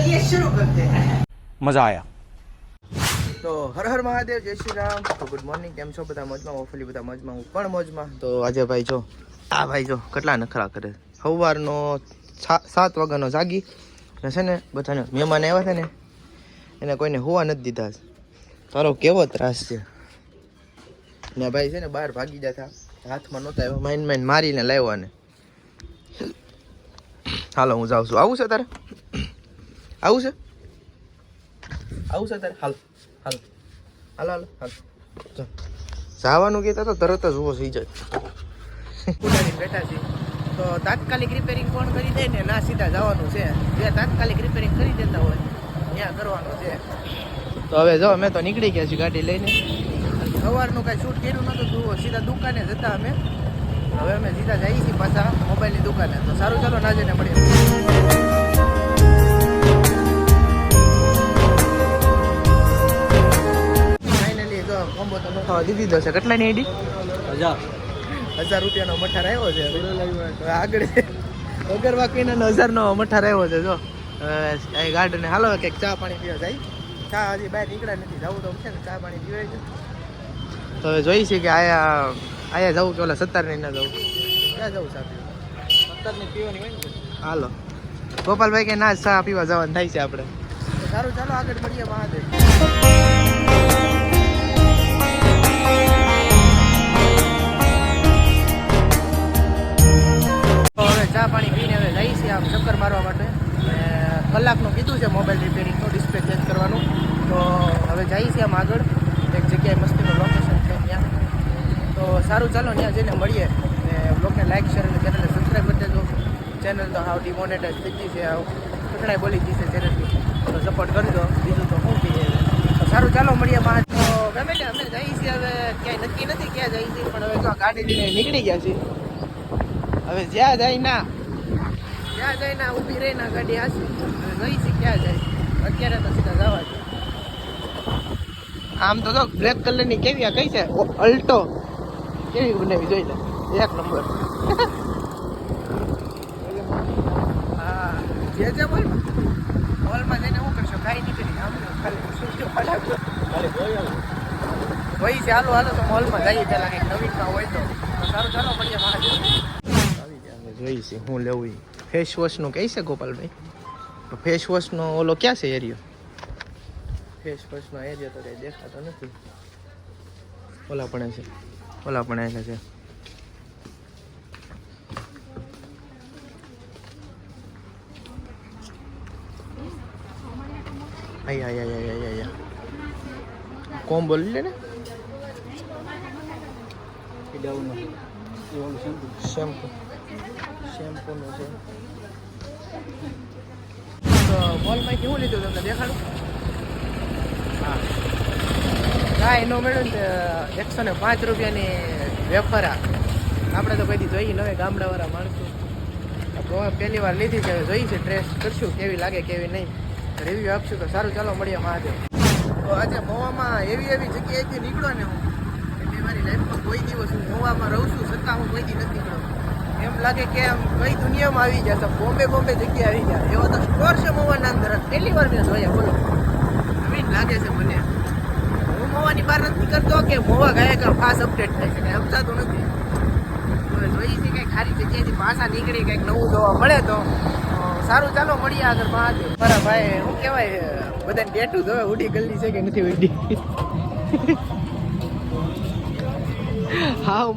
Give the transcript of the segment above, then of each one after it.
चलिए शुरू करते हैं मज़ा आया તો હર હર મહાદેવ જય શ્રી રામ તો ગુડ મોર્નિંગ કેમ છો બધા મોજમાં હોફલી બધા મોજમાં હું પણ મોજમાં તો આજે ભાઈ જો આ ભાઈ જો કેટલા નખરા કરે સવારનો સા- સાત વાગ્યાનો જાગી ને છે ને બધાને મહેમાન આવ્યા છે ને એને કોઈને હોવા નથી દીધા તારો કેવો ત્રાસ છે ને ભાઈ છે ને બહાર ભાગી જતા હાથમાં નહોતા આવ્યા માઇન્ડ માઇન્ડ મારીને લાવ્યા ને હાલો હું જાઉં છું આવું છે તારે આવું છે? આવું છે તારે? હાલ હાલ. હાલ હાલ હાલ. જવાનું કહેતા તો તરત જ ઊભો થઈ જાય. કુડાની બેઠા છે તો તાત્કાલિક રિપેરિંગ કોણ કરી દે ને ના સીધા જવાનું છે. જે તાત્કાલિક રિપેરિંગ કરી દેતા હોય ત્યાં કરવાનું છે. તો હવે જો અમે તો નીકળી ગયા છીએ ગાડી લઈને. સવારનું કાંઈ શૂટ કર્યું નહોતું જુઓ સીધા દુકાને જતા અમે. હવે અમે સીધા જઈએ છીએ પાછા મોબાઈલની દુકાને. તો સારું ચાલો ના જઈને મળીએ દીધી દો છે. કેટલાની આઈડી? હજાર. હજાર રૂપિયાનો મઠાર આવ્યો છે. આગળ. વગર બાકીના હજારનો મઠાર આવ્યો છે જો. ગાર્ડન હાલો કંઈક ચા પાણી પીવા જાય. ચા હજી બહાર નીકળ્યા નથી. જવું તો છે ને ચા પાણી પીવાય છે. તો હવે જોઈ છે કે આયા આયા જવું કે ઓલા સત્તરની ના જવું? ક્યાં જવું ચા પીવા? સત્તરની પીવાની હોય ને હાલો. ગોપાલભાઈ કે ના ચા પીવા જવાનું થાય છે આપણે. સારું ચાલો આગળ મળીએ મહાદેવ. ચા પાણી પીને હવે જઈ છીએ આમ ચક્કર મારવા માટે. કલાકનું કીધું છે મોબાઈલ રિપેરિંગનું ડિસ્પ્લે ચેન્જ કરવાનું. તો હવે જઈએ છીએ આમ આગળ. એક જગ્યાએ મસ્તીનું લોકેશન છે ત્યાં. તો સારું, ચાલો ત્યાં જઈને મળીએ. બ્લોગને લાઈક શેર અને ચેનલને સબસ્ક્રાઈબ કરી દેજો. ચેનલ તો હાવ ડિમોનેટાઈઝ થઈ ગઈ છે, હાવ કઠણાઈ બોલી ગઈ છે ચેનલથી તો સપોર્ટ દો. બીજું તો શું કહીએ. તો સારું, ચાલો મળીએ માં તો ગમે તે અમે જઈએ છીએ હવે. ક્યાંય નક્કી નથી ક્યાં જઈએ છીએ, પણ હવે તો ગાડી લઈને નીકળી ગયા છીએ. હવે જ્યાં જાય ના. જ્યાં જાય ના ઊભી રહી ના ગાડી હવે જઈ છે ક્યાં જાય? અત્યારે તો સીધા જવા છે આમ તો જો બ્લેક કલરની કેવી આ કઈ છે? અલ્ટો. કેવી બનાવી જોઈ લે. એક નંબર. હા જે જે બોલ મોલમાં જઈને શું કરશો? કાંઈ નહીં કરી આમ ખાલી શું હોય છે હાલો હાલો તો મોલમાં જઈએ. પેલા કંઈક નવીનમાં હોય તો. તો સારું ચાલો મળીએ મહાદેવ. આવી જોઈ છે હું લેવું. ફેસ વોશનું કહી છે ગોપાલભાઈ? તો ફેસ વોશનો ઓલો ક્યાં છે એરિયો ફેસ વોશનો એરિયો તો કંઈ દેખાતો નથી. ઓલા પણ છે ઓલા પણ એટલે છે. આઈ આઈ આઈ આઈ આઈ આઈ કોમ બોલી લે ને? શેમ્પુ. શેમ્પૂનું છે. તો મોલમાં કેવું લીધું તમને દેખાડું? હા. કાંઈ નો મેળવ્યું ને એકસો ને પાંચ રૂપિયાની વેફરા. આપણે તો કદી જોઈએ નવે ગામડાવાળા માણસો. તો પહેલી વાર લીધી છે જોઈ છે ડ્રેસ કરશું, કેવી લાગે, કેવી નહીં. રિવ્યુ આપશું તો સારું, ચાલો મળીએ મહાદેવ. તો આજે મોવામાં એવી એવી જગ્યાએથી નીકળ્યો ને હું એટલે મારી લાઈફમાં કોઈ દિવસ હું મોવામાં રહું છું, છતાં હું કોઈથી નથી નીકળ્યો એમ લાગે કે આમ કઈ દુનિયામાં આવી ગયા તો બોમ્બે બોમ્બે જગ્યાએ આવી ગયા. એવો તો સ્પર્શ મોવાના અંદર પહેલી વાર મેં જોયા, બોલો. નવીન લાગે છે મને, હું મોવાની બહાર નથી કરતો કે મોવા ગયા કે ખાસ અપડેટ થાય છે, કંઈ સમજાતું નથી. જોઈએ છે કંઈક ખારી જગ્યાએથી ભાષા નીકળી કંઈક નવું જોવા મળે તો સારું ચાલો, મળીએ આગળ મહાદેવ. મારા ભાઈ, શું કહેવાય, બધાને ડેટું જોવે ઉડી ગલ્લી છે કે નથી ઉડી? હાવ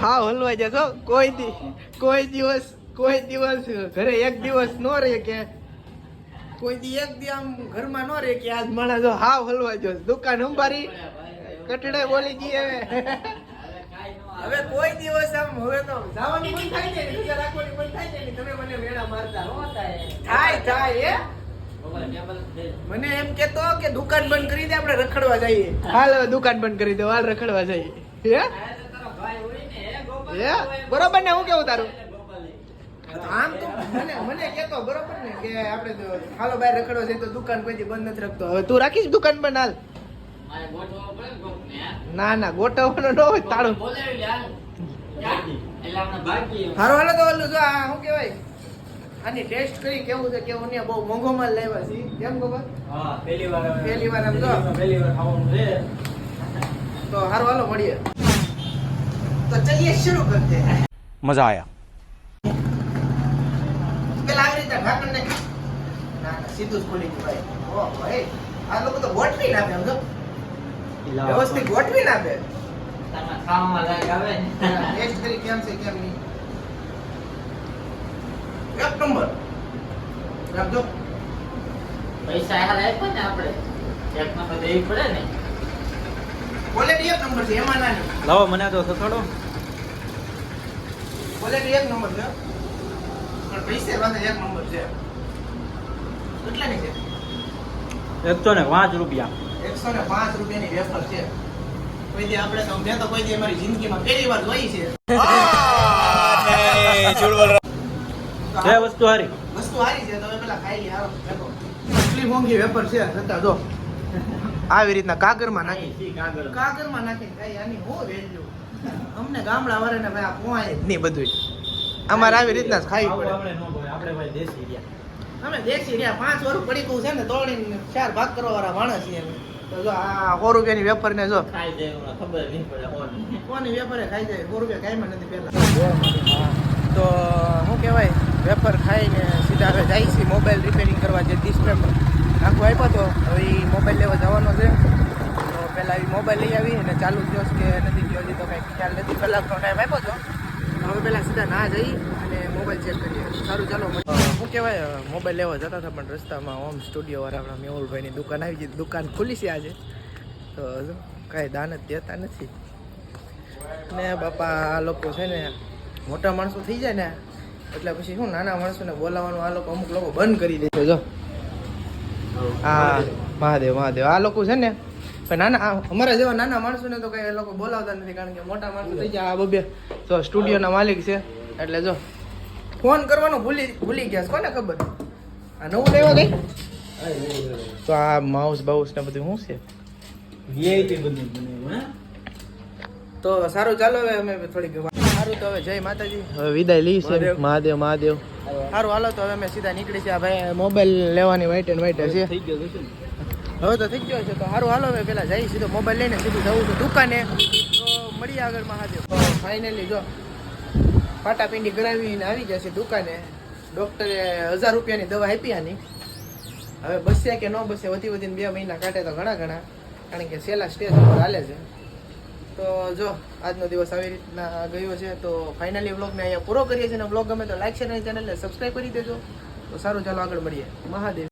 હાવ હલવાઈ જશો કોઈ દી કોઈ દિવસ કોઈ દિવસ ઘરે એક દિવસ નો રહે કે કોઈ દી એક દી આમ ઘરમાં નો રહે કે આજ માણસ જો હાવ હલવાઈ છે. દુકાન અંબારી કટડે બોલી ગઈ હવે. હવે કોઈ દિવસ આમ હવે તો જવાનું મન થાય ને રજા રાખવાની મન થાય ને તમે મને વેડા મારતા થાય થાય હે? મને એમ કેતો કે દુકાન બંધ કરી દે આપણે રખડવા જઈએ. હાલ દુકાન બંધ કરી દો હાલ રખડવા જઈએ. હે? હે? બરોબર ને? હું કેવું તારું? આમ તો મને મને કેતો બરોબર ને કે આપણે તો હાલો બહાર રખડો છે તો દુકાન કોઈ બંધ નથી રાખતો. હવે તું રાખીશ દુકાન બંધ હાલ. ના ના ગોઠવવાનો ન હોય તાળું. હારો હાલો તો ઓલું જો આ શું કહેવાય? આની ટેસ્ટ કરી કેવું છે કેવું નહીં બહુ મોંઘો માલ લાવ્યા છે. કેમ ખબર? હા પહેલી વાર પહેલી વાર આમ જો. પહેલી વાર ખાવાનું છે. તો હારો હાલો મળીએ. તો चलिए शुरू करते हैं। मजा आया। પેલા આવી રીતે ઢાંકણ ને ના ના સીધું જ ખોલી ભાઈ ઓ ભાઈ આ લોકો તો ગોઠવી નાખે સમજો વ્યવસ્થિત ગોઠવી નાખે ખાવામાં લાગ આવે ટેસ્ટ કરી કેમ છે કેમ નહીં એક નંબર રાખજો પૈસા હાલ આપ્યા ને આપણે એક નંબર દેવી પડે ને ક્વોલિટી એક નંબર છે એમાં ના નહીં લાવો મને તો થોડો ક્વોલિટી એક નંબર છે પણ પૈસે પાસે એક નંબર છે. કેટલાની છે? એકસો ને પાંચ રૂપિયા. એકસો ને પાંચ રૂપિયાની વેફર છે. કોઈ દી આપણે મેં તો કોઈ દી અમારી જિંદગીમાં પહેલી વાર જોઈ છે. વસ્તુ હારી. વસ્તુ હારી છે તમે પેલા ખાઈ લી આવો મોંઘી વેફર છે છતાં જો. આવી રીતના કાગરમાં નાખી. કાગરમાં નાખી આની હો વેલ્યુ. અમને ગામડા વાળાને ભાઈ આ પોહાય જ નહીં. બધું અમારે આવી રીતના જ ખાવી પડે. આપણે ભાઈ દેશી રહ્યા. અમે દેશી રહ્યા. પાંચ વર્ષ પડી ગયું છે ને તોડીને ચાર ભાગ કરવા વાળા માણસ છીએ તો જો આ સો રૂપિયાની વેફર ને જો ખાઈ જાય ખબર નહીં પડે કોની વેપરે ખાઈ જાય? સો રૂપિયા કાંઈમાં નથી પહેલા. તો શું કહેવાય? વેફર ખાઈને સીધા હવે જાય છે. મોબાઈલ રિપેરિંગ કરવા જે ડિસ્પ્લે આખું આપ્યો હતો હવે એ મોબાઈલ લેવા જવાનો છે. તો પહેલાં એ મોબાઈલ લઈ આવી અને ચાલુ થયો કે નથી થયો હજી તો કંઈ ખ્યાલ નથી. કલાકનો ટાઈમ આપ્યો હતો હવે પહેલાં સીધા ના જઈ અને મોબાઈલ ચેક કરીએ. સારું, ચાલો. શું કહેવાય? મોબાઈલ લેવા જતા હતા, પણ રસ્તામાં હોમ સ્ટુડિયો વાળા આપણા મેહુલભાઈની દુકાન આવી ગઈ. દુકાન ખુલી છે આજે. તો કાંઈ દાન જ દેતા નથી. ને બાપા, આ લોકો છે ને મોટા માણસો થઈ જાય ને, એટલે પછી શું નાના માણસોને બોલાવવાનું, આ લોકો અમુક લોકો બંધ કરી દે. છે જો આ મહાદેવ મહાદેવ. આ લોકો છે ને નાના અમારા જેવા નાના માણસોને તો કઈ એ લોકો બોલાવતા નથી કારણ કે મોટા માણસો થઈ જાય આ બબે. તો સ્ટુડિયોના માલિક છે એટલે જો ફોન કરવાનું ભૂલી ભૂલી ગયા કોને ખબર? આ નવું લેવા કઈ તો આ માઉસ બાઉસ ને બધું શું છે? તો સારું ચાલો હવે અમે થોડીક સારું તો હવે જય માતાજી. હવે વિદાય લઈ છે મહાદેવ. મહાદેવ સારું હાલો તો હવે અમે સીધા નીકળી છે ભાઈ મોબાઈલ લેવાની વાઇટ એન્ડ વાઇટ છે થઈ ગયો છે હવે તો થઈ ગયો છે તો સારું હાલો હવે પેલા જઈ સીધો મોબાઈલ લઈને સીધું જવું છે દુકાને. તો મળીએ આગળ મહાદેવ. ફાઇનલી જો પાટાપિંડી કરાવીને આવી ગયા છે દુકાને. ડૉક્ટરે હજાર રૂપિયાની દવા આપી આની. હવે બસ્યા કે ન બસ્યા વધી વધીને બે મહિના કાઢે તો ઘણા ઘણા. કારણ કે છેલ્લા સ્ટેજ ઉપર હાલે છે. તો જો, આજનો દિવસ આવી રીતના ગયો છે, તો ફાઇનલી વ્લોગને અહીંયા પૂરો કરીએ છીએ. અને વ્લોગ ગમે તો લાઈક શેર અને ચેનલને સબસ્ક્રાઈબ કરી દેજો. તો સારું, ચાલો આગળ મળીએ. મહાદેવ.